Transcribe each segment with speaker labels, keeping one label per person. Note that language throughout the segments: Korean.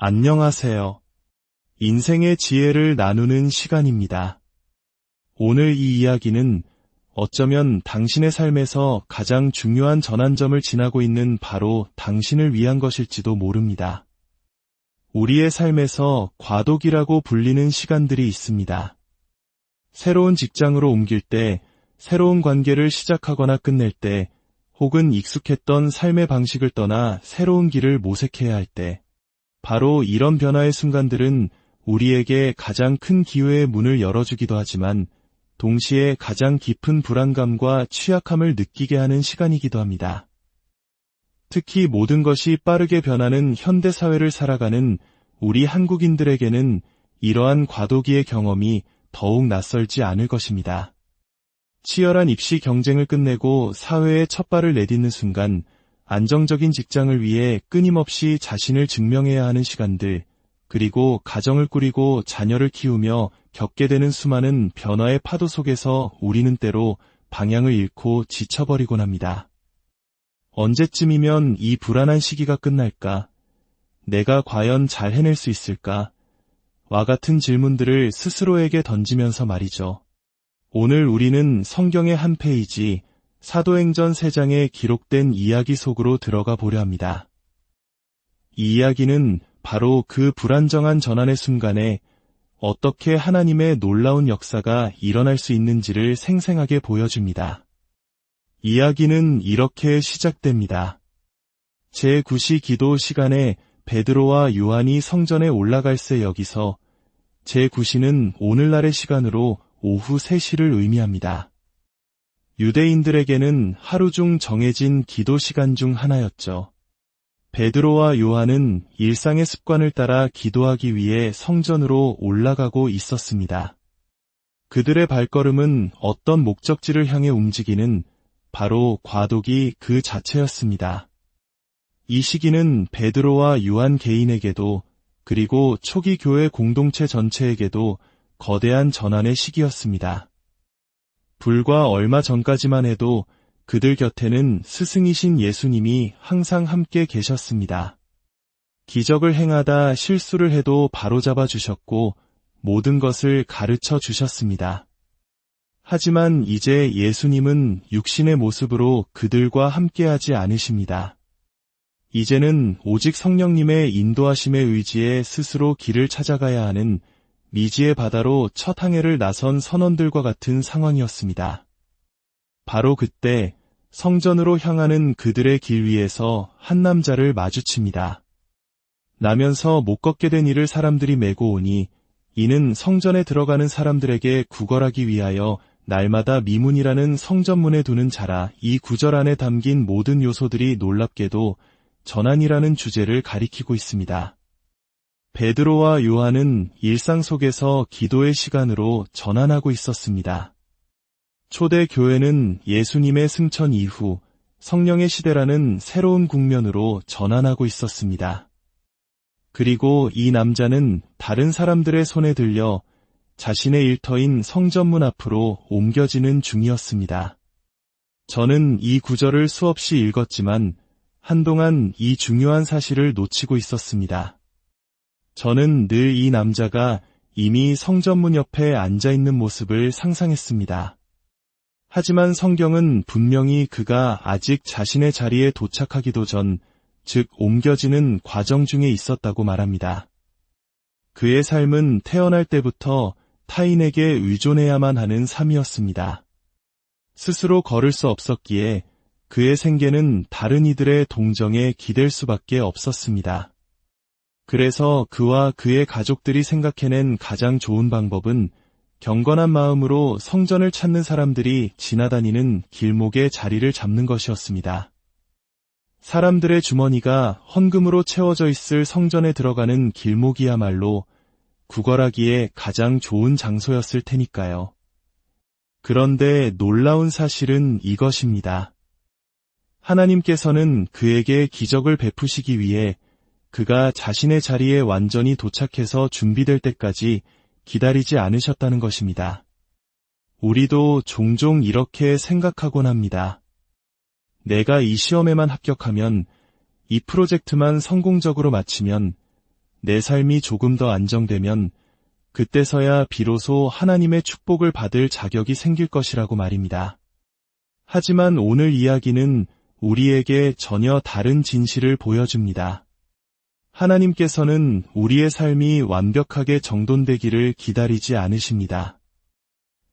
Speaker 1: 안녕하세요. 인생의 지혜를 나누는 시간입니다. 오늘 이 이야기는 어쩌면 당신의 삶에서 가장 중요한 전환점을 지나고 있는 바로 당신을 위한 것일지도 모릅니다. 우리의 삶에서 과도기라고 불리는 시간들이 있습니다. 새로운 직장으로 옮길 때, 새로운 관계를 시작하거나 끝낼 때, 혹은 익숙했던 삶의 방식을 떠나 새로운 길을 모색해야 할 때, 바로 이런 변화의 순간들은 우리에게 가장 큰 기회의 문을 열어주기도 하지만 동시에 가장 깊은 불안감과 취약함을 느끼게 하는 시간이기도 합니다. 특히 모든 것이 빠르게 변하는 현대 사회를 살아가는 우리 한국인들에게는 이러한 과도기의 경험이 더욱 낯설지 않을 것입니다. 치열한 입시 경쟁을 끝내고 사회에 첫 발을 내딛는 순간 안정적인 직장을 위해 끊임없이 자신을 증명해야 하는 시간들, 그리고 가정을 꾸리고 자녀를 키우며 겪게 되는 수많은 변화의 파도 속에서 우리는 때로 방향을 잃고 지쳐버리곤 합니다. 언제쯤이면 이 불안한 시기가 끝날까? 내가 과연 잘 해낼 수 있을까? 와 같은 질문들을 스스로에게 던지면서 말이죠. 오늘 우리는 성경의 한 페이지, 사도행전 3장에 기록된 이야기 속으로 들어가 보려 합니다. 이 이야기는 바로 그 불안정한 전환의 순간에 어떻게 하나님의 놀라운 역사가 일어날 수 있는지를 생생하게 보여줍니다. 이야기는 이렇게 시작됩니다. 제9시 기도 시간에 베드로와 요한이 성전에 올라갈새 여기서 제9시는 오늘날의 시간으로 오후 3시를 의미합니다. 유대인들에게는 하루 중 정해진 기도 시간 중 하나였죠. 베드로와 요한은 일상의 습관을 따라 기도하기 위해 성전으로 올라가고 있었습니다. 그들의 발걸음은 어떤 목적지를 향해 움직이는 바로 과도기 그 자체였습니다. 이 시기는 베드로와 요한 개인에게도 그리고 초기 교회 공동체 전체에게도 거대한 전환의 시기였습니다. 불과 얼마 전까지만 해도 그들 곁에는 스승이신 예수님이 항상 함께 계셨습니다. 기적을 행하다 실수를 해도 바로잡아 주셨고 모든 것을 가르쳐 주셨습니다. 하지만 이제 예수님은 육신의 모습으로 그들과 함께하지 않으십니다. 이제는 오직 성령님의 인도하심에 의지해 스스로 길을 찾아가야 하는 미지의 바다로 첫 항해를 나선 선원들과 같은 상황이었습니다. 바로 그때 성전으로 향하는 그들의 길 위에서 한 남자를 마주칩니다. 나면서 못 걷게 된 이를 사람들이 메고 오니 이는 성전에 들어가는 사람들에게 구걸하기 위하여 날마다 미문이라는 성전문에 두는 자라 이 구절 안에 담긴 모든 요소들이 놀랍게도 전환이라는 주제를 가리키고 있습니다. 베드로와 요한은 일상 속에서 기도의 시간으로 전환하고 있었습니다. 초대 교회는 예수님의 승천 이후 성령의 시대라는 새로운 국면으로 전환하고 있었습니다. 그리고 이 남자는 다른 사람들의 손에 들려 자신의 일터인 성전문 앞으로 옮겨지는 중이었습니다. 저는 이 구절을 수없이 읽었지만 한동안 이 중요한 사실을 놓치고 있었습니다. 저는 늘 이 남자가 이미 성전문 옆에 앉아 있는 모습을 상상했습니다. 하지만 성경은 분명히 그가 아직 자신의 자리에 도착하기도 전, 즉 옮겨지는 과정 중에 있었다고 말합니다. 그의 삶은 태어날 때부터 타인에게 의존해야만 하는 삶이었습니다. 스스로 걸을 수 없었기에 그의 생계는 다른 이들의 동정에 기댈 수밖에 없었습니다. 그래서 그와 그의 가족들이 생각해낸 가장 좋은 방법은 경건한 마음으로 성전을 찾는 사람들이 지나다니는 길목에 자리를 잡는 것이었습니다. 사람들의 주머니가 헌금으로 채워져 있을 성전에 들어가는 길목이야말로 구걸하기에 가장 좋은 장소였을 테니까요. 그런데 놀라운 사실은 이것입니다. 하나님께서는 그에게 기적을 베푸시기 위해 그가 자신의 자리에 완전히 도착해서 준비될 때까지 기다리지 않으셨다는 것입니다. 우리도 종종 이렇게 생각하곤 합니다. 내가 이 시험에만 합격하면, 이 프로젝트만 성공적으로 마치면, 내 삶이 조금 더 안정되면 그때서야 비로소 하나님의 축복을 받을 자격이 생길 것이라고 말입니다. 하지만 오늘 이야기는 우리에게 전혀 다른 진실을 보여줍니다. 하나님께서는 우리의 삶이 완벽하게 정돈되기를 기다리지 않으십니다.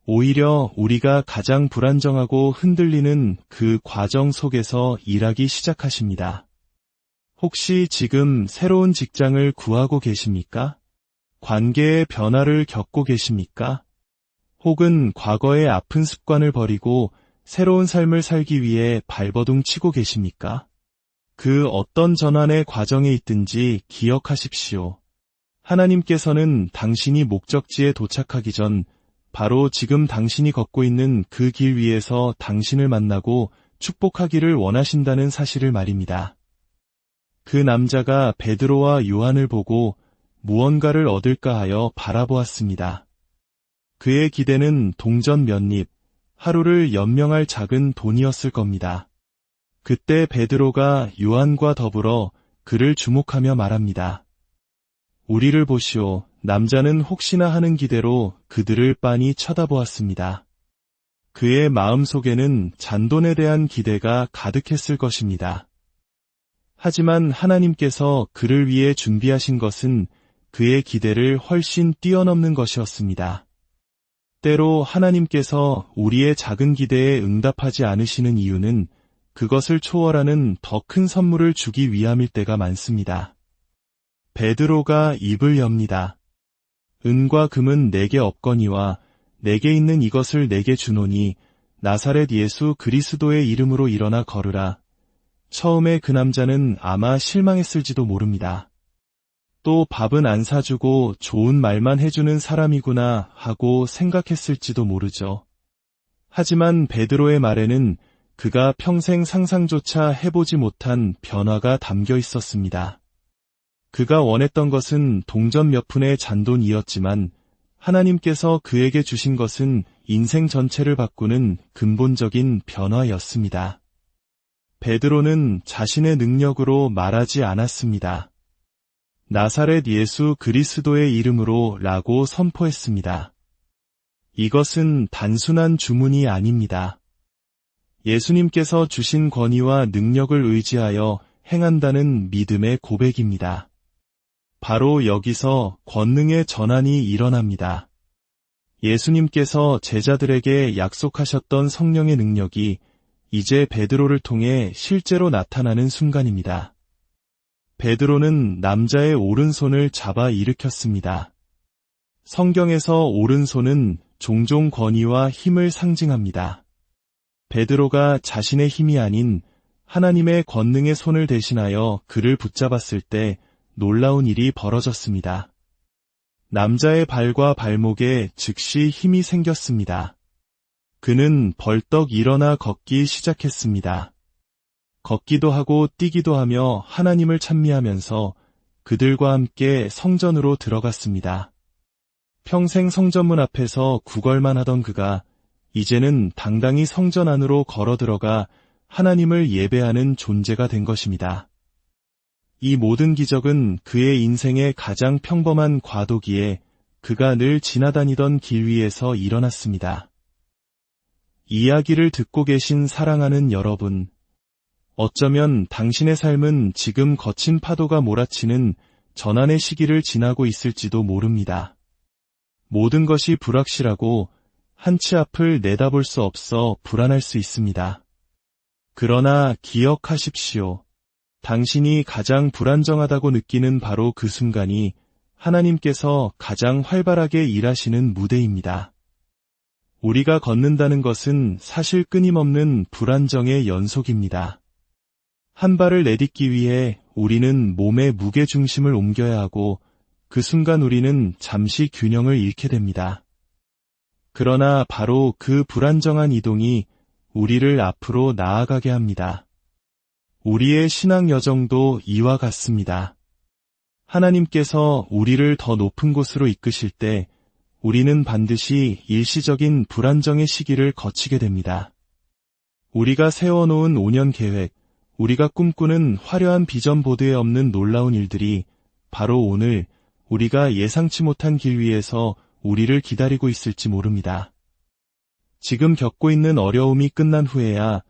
Speaker 1: 오히려 우리가 가장 불안정하고 흔들리는 그 과정 속에서 일하기 시작하십니다. 혹시 지금 새로운 직장을 구하고 계십니까? 관계의 변화를 겪고 계십니까? 혹은 과거의 아픈 습관을 버리고 새로운 삶을 살기 위해 발버둥 치고 계십니까? 그 어떤 전환의 과정에 있든지 기억하십시오. 하나님께서는 당신이 목적지에 도착하기 전 바로 지금 당신이 걷고 있는 그 길 위에서 당신을 만나고 축복하기를 원하신다는 사실을 말입니다. 그 남자가 베드로와 요한을 보고 무언가를 얻을까 하여 바라보았습니다. 그의 기대는 동전 몇 입, 하루를 연명할 작은 돈이었을 겁니다. 그때 베드로가 요한과 더불어 그를 주목하며 말합니다. 우리를 보시오. 남자는 혹시나 하는 기대로 그들을 빤히 쳐다보았습니다. 그의 마음 속에는 잔돈에 대한 기대가 가득했을 것입니다. 하지만 하나님께서 그를 위해 준비하신 것은 그의 기대를 훨씬 뛰어넘는 것이었습니다. 때로 하나님께서 우리의 작은 기대에 응답하지 않으시는 이유는 그것을 초월하는 더 큰 선물을 주기 위함일 때가 많습니다. 베드로가 입을 엽니다. 은과 금은 내게 없거니와 내게 있는 이것을 내게 주노니 나사렛 예수 그리스도의 이름으로 일어나 걸으라. 처음에 그 남자는 아마 실망했을지도 모릅니다. 또 밥은 안 사주고 좋은 말만 해주는 사람이구나 하고 생각했을지도 모르죠. 하지만 베드로의 말에는 그가 평생 상상조차 해보지 못한 변화가 담겨 있었습니다. 그가 원했던 것은 동전 몇 푼의 잔돈이었지만 하나님께서 그에게 주신 것은 인생 전체를 바꾸는 근본적인 변화였습니다. 베드로는 자신의 능력으로 말하지 않았습니다. 나사렛 예수 그리스도의 이름으로 라고 선포했습니다. 이것은 단순한 주문이 아닙니다. 예수님께서 주신 권위와 능력을 의지하여 행한다는 믿음의 고백입니다. 바로 여기서 권능의 전환이 일어납니다. 예수님께서 제자들에게 약속하셨던 성령의 능력이 이제 베드로를 통해 실제로 나타나는 순간입니다. 베드로는 남자의 오른손을 잡아 일으켰습니다. 성경에서 오른손은 종종 권위와 힘을 상징합니다. 베드로가 자신의 힘이 아닌 하나님의 권능의 손을 대신하여 그를 붙잡았을 때 놀라운 일이 벌어졌습니다. 남자의 발과 발목에 즉시 힘이 생겼습니다. 그는 벌떡 일어나 걷기 시작했습니다. 걷기도 하고 뛰기도 하며 하나님을 찬미하면서 그들과 함께 성전으로 들어갔습니다. 평생 성전문 앞에서 구걸만 하던 그가 이제는 당당히 성전 안으로 걸어 들어가 하나님을 예배하는 존재가 된 것입니다. 이 모든 기적은 그의 인생의 가장 평범한 과도기에 그가 늘 지나다니던 길 위에서 일어났습니다. 이야기를 듣고 계신 사랑하는 여러분, 어쩌면 당신의 삶은 지금 거친 파도가 몰아치는 전환의 시기를 지나고 있을지도 모릅니다. 모든 것이 불확실하고 한치 앞을 내다볼 수 없어 불안할 수 있습니다. 그러나 기억하십시오. 당신이 가장 불안정하다고 느끼는 바로 그 순간이 하나님께서 가장 활발하게 일하시는 무대입니다. 우리가 걷는다는 것은 사실 끊임없는 불안정의 연속입니다. 한 발을 내딛기 위해 우리는 몸의 무게 중심을 옮겨야 하고 그 순간 우리는 잠시 균형을 잃게 됩니다. 그러나 바로 그 불안정한 이동이 우리를 앞으로 나아가게 합니다. 우리의 신앙 여정도 이와 같습니다. 하나님께서 우리를 더 높은 곳으로 이끄실 때 우리는 반드시 일시적인 불안정의 시기를 거치게 됩니다. 우리가 세워놓은 5년 계획, 우리가 꿈꾸는 화려한 비전 보드에 없는 놀라운 일들이 바로 오늘 우리가 예상치 못한 길 위에서 우리를 기다리고 있을지 모릅니다. 지금 겪고 있는 어려움이 끝난 후에야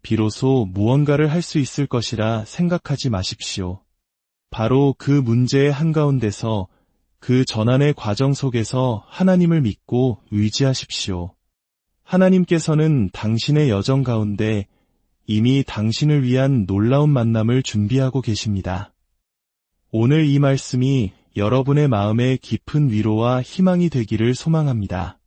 Speaker 1: 비로소 무언가를 할 수 있을 것이라 생각하지 마십시오. 바로 그 문제의 한가운데서 그 전환의 과정 속에서 하나님을 믿고 의지하십시오. 하나님께서는 당신의 여정 가운데 이미 당신을 위한 놀라운 만남을 준비하고 계십니다. 오늘 이 말씀이 여러분의 마음에 깊은 위로와 희망이 되기를 소망합니다.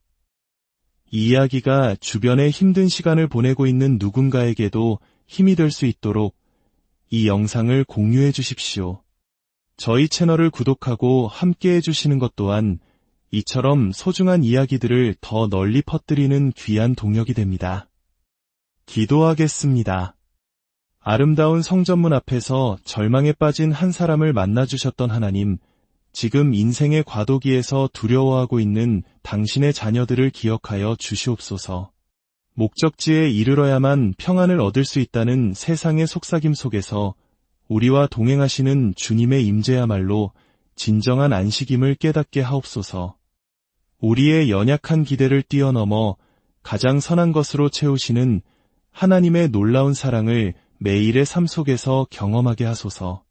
Speaker 1: 이 이야기가 주변에 힘든 시간을 보내고 있는 누군가에게도 힘이 될 수 있도록 이 영상을 공유해 주십시오. 저희 채널을 구독하고 함께 해주시는 것 또한 이처럼 소중한 이야기들을 더 널리 퍼뜨리는 귀한 동력이 됩니다. 기도하겠습니다. 아름다운 성전문 앞에서 절망에 빠진 한 사람을 만나주셨던 하나님, 지금 인생의 과도기에서 두려워하고 있는 당신의 자녀들을 기억하여 주시옵소서. 목적지에 이르러야만 평안을 얻을 수 있다는 세상의 속삭임 속에서 우리와 동행하시는 주님의 임재야말로 진정한 안식임을 깨닫게 하옵소서. 우리의 연약한 기대를 뛰어넘어 가장 선한 것으로 채우시는 하나님의 놀라운 사랑을 매일의 삶 속에서 경험하게 하소서.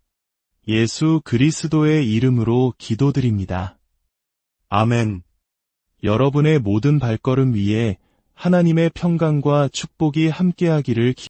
Speaker 1: 예수 그리스도의 이름으로 기도드립니다. 아멘. 여러분의 모든 발걸음 위에 하나님의 평강과 축복이 함께하기를